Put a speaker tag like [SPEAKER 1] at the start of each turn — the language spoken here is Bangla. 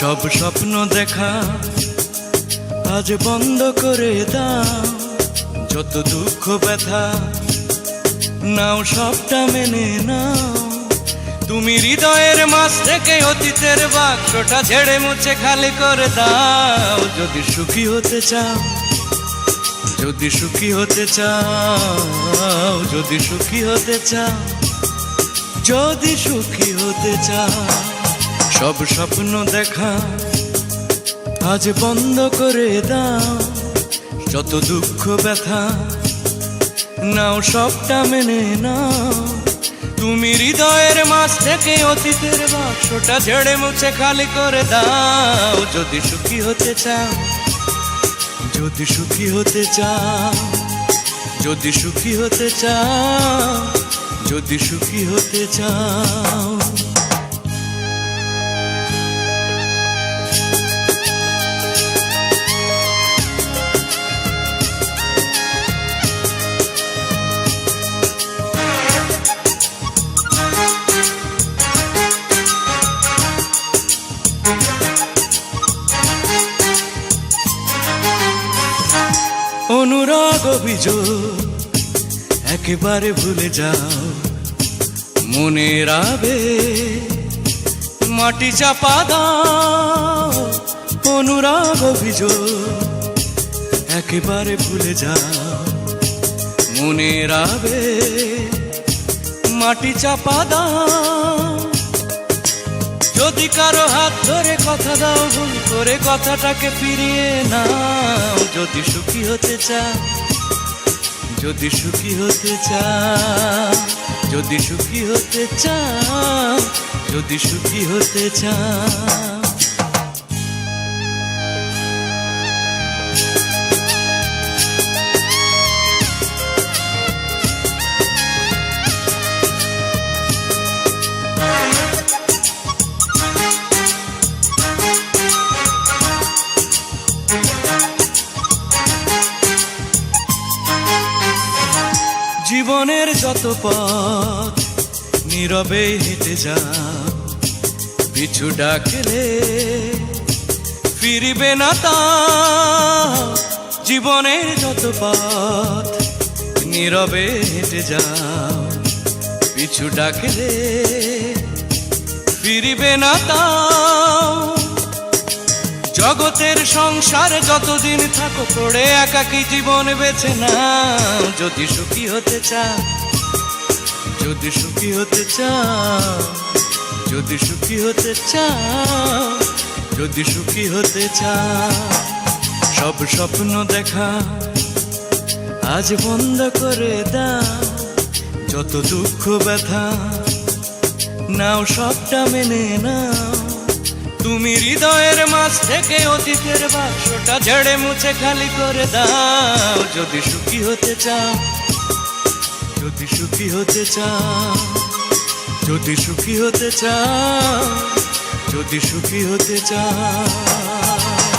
[SPEAKER 1] সব স্বপ্ন দেখা আজ বন্ধ করে দাও। যত দুঃখ ব্যথা, নাও সবটা মেনে নাও। তুমি হৃদয়ের মাছ থেকে অতীতের বাক্সটা ঝেড়ে মুছে খালি করে দাও। যদি সুখী হতে চাও, যদি সুখী হতে চাও, যদি সুখী হতে চাও, যদি সুখী হতে চাও। সব স্বপ্ন দেখা আজ বন্ধ করে দাও। যত দুঃখ ব্যথা, নাও সবটা মেনে নাও। তুমি হৃদয়ের মাছ থেকে অতীতের বাক্সটা ঝেড়ে মুছে খালি করে দাও। যদি সুখী হতে চাও, যদি সুখী হতে চাও, যদি সুখী হতে চাও, যদি সুখী হতে চাও। অনুরাগ অভিযোগ একেবারে ভুলে যাও মনের আবে। মাটি চাপা দাও অনুরাগ অভিযোগ একেবারে ভুলে যাও মনের আবে। মাটি চাপা দাও যদি কারও হাত ধরে কথা দাও ভুল করে কথাটাকে ফিরিয়ে নাও। যদি সুখী হতে চাও, যদি সুখী হতে চাও, যদি সুখী হতে চাও, যদি সুখী হতে চাও। জীবনের যত পথ, নীরবে হেঁটে যাও পিছু ডাকলে ফিরবে না তা। জীবনের যত পথ, নীরবে হেঁটে যাও পিছু ডাকলে ফিরবে না তা। জগতের সংসারে যতদিন থাকো, পড়ে একাকি জীবন বেছে না যদি সুখী হতে চাও, যদি সুখী হতে চাও, যদি সুখী হতে চাও, যদি সুখী হতে চাও। সব স্বপ্ন দেখা, আজ বন্ধ করে দাও। যত দুঃখ ব্যথা, নাও সবটা মেনে নাও। তুমি হৃদয়ের মাছ থেকে অতীতের বাক্সটা ঝেড়ে মুছে খালি করে দাও। যদি সুখী হতে চাও, যদি সুখী হতে চাও, যদি সুখী হতে চাও, যদি সুখী হতে চাও।